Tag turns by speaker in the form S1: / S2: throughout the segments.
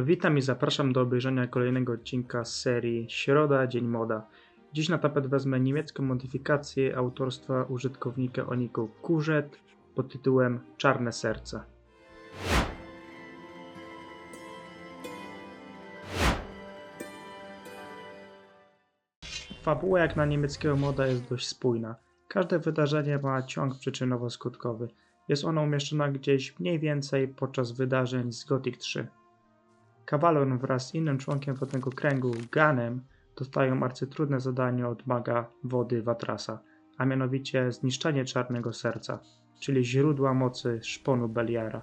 S1: Witam i zapraszam do obejrzenia kolejnego odcinka z serii Środa, Dzień Moda. Dziś na tapet wezmę niemiecką modyfikację autorstwa użytkownika o niku Kurzet pod tytułem Czarne Serce. Fabuła jak na niemieckiego moda jest dość spójna. Każde wydarzenie ma ciąg przyczynowo-skutkowy. Jest ona umieszczona gdzieś mniej więcej podczas wydarzeń z Gothic 3. Kawalon wraz z innym członkiem wodnego kręgu, Ganem, dostają arcytrudne zadanie od maga wody Watrasa, a mianowicie zniszczenie czarnego serca, czyli źródła mocy szponu Beliara.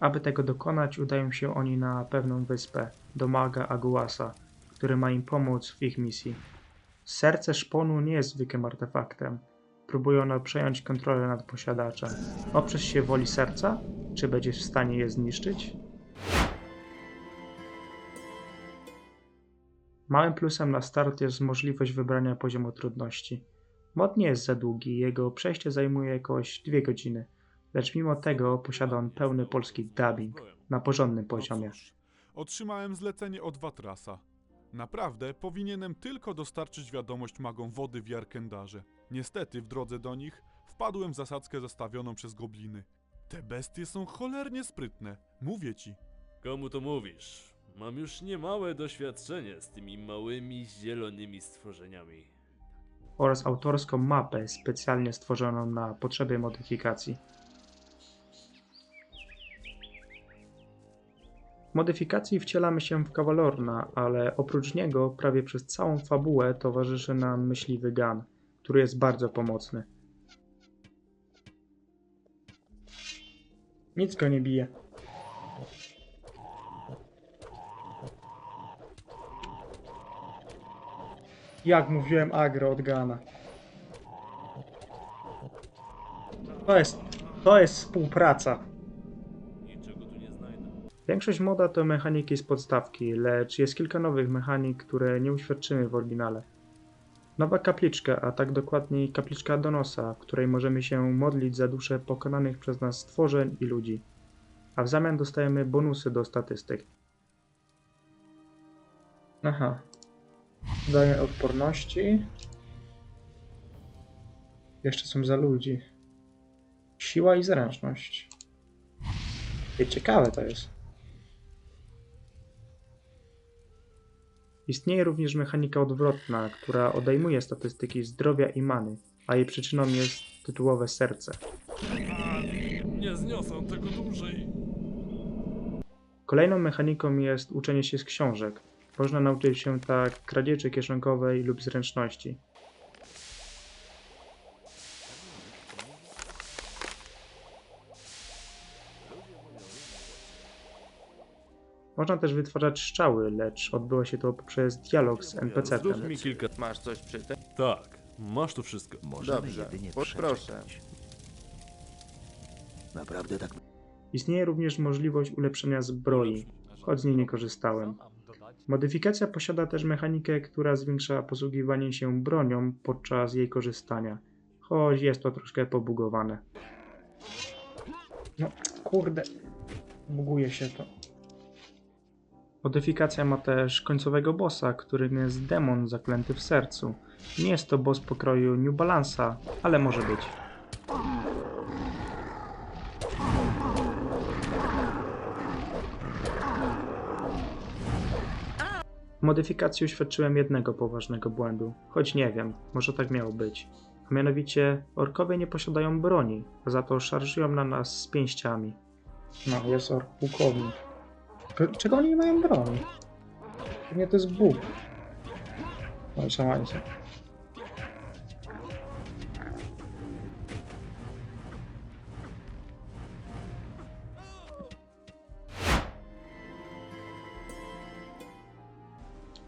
S1: Aby tego dokonać, udają się oni na pewną wyspę, do maga Aguasa, który ma im pomóc w ich misji. Serce szponu nie jest zwykłym artefaktem. Próbuje ono przejąć kontrolę nad posiadaczem. Oprzesz się woli serca? Czy będziesz w stanie je zniszczyć? Małym plusem na start jest możliwość wybrania poziomu trudności. Mod nie jest za długi, jego przejście zajmuje jakoś 2 godziny, lecz mimo tego posiada on pełny polski dubbing na porządnym poziomie.
S2: No cóż, otrzymałem zlecenie od Watrasa. Naprawdę powinienem tylko dostarczyć wiadomość magom wody w Jarkendarze. Niestety w drodze do nich wpadłem w zasadzkę zastawioną przez gobliny. Te bestie są cholernie sprytne, mówię ci.
S3: Komu to mówisz? Mam już niemałe doświadczenie z tymi małymi zielonymi stworzeniami.
S1: oraz autorską mapę specjalnie stworzoną na potrzeby modyfikacji. Modyfikacji wcielamy się w Kawalorna, ale oprócz niego prawie przez całą fabułę towarzyszy nam myśliwy Gan, który jest bardzo pomocny. Nic go nie bije. Jak mówiłem, agro od Gana. To jest, to jest współpraca.
S3: Niczego tu nie znajdę.
S1: Większość moda to mechaniki z podstawki, lecz jest kilka nowych mechanik, które nie uświadczymy w oryginale. Nowa kapliczka, a tak dokładniej kapliczka Donosa, w której możemy się modlić za dusze pokonanych przez nas stworzeń i ludzi. A w zamian dostajemy bonusy do statystyk. Aha. Daje odporności. Jeszcze są za ludzi. Siła i zręczność. I ciekawe to jest. Istnieje również mechanika odwrotna, która odejmuje statystyki zdrowia i many, a jej przyczyną jest tytułowe serce.
S3: Nie zniosę tego dłużej.
S1: Kolejną mechaniką jest uczenie się z książek. Można nauczyć się tak kradzieży kieszonkowej lub zręczności. Można też wytwarzać strzały, lecz odbywa się to poprzez dialog z NPC-tem.
S3: Zrób mi kilka...
S4: Masz coś przy tym?
S3: Tak, masz tu wszystko.
S5: Możemy
S4: Dobrze,
S5: jedynie
S4: poproszę.
S5: Naprawdę tak
S1: Istnieje również możliwość ulepszenia zbroi, choć z niej nie korzystałem. Modyfikacja posiada też mechanikę, która zwiększa posługiwanie się bronią podczas jej korzystania, choć jest to troszkę pobugowane. No, kurde, buguje się to. Modyfikacja ma też końcowego bossa, którym jest demon zaklęty w sercu. Nie jest to boss pokroju New Balance'a, ale może być. Modyfikacji uświadczyłem jednego poważnego błędu, choć nie wiem, może tak miało być. A mianowicie, orkowie nie posiadają broni, za to szarżują na nas z pięściami. No, jest ork pułkownik. Czego oni nie mają broni? Pewnie to jest Bóg. No, szamańcie.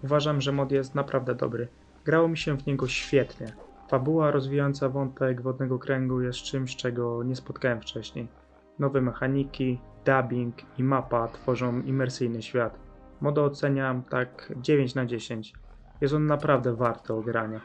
S1: Uważam, że mod jest naprawdę dobry. Grało mi się w niego świetnie. Fabuła rozwijająca wątek wodnego kręgu jest czymś, czego nie spotkałem wcześniej. Nowe mechaniki, dubbing i mapa tworzą imersyjny świat. Modę oceniam tak 9 na 10. Jest on naprawdę warty ogrania.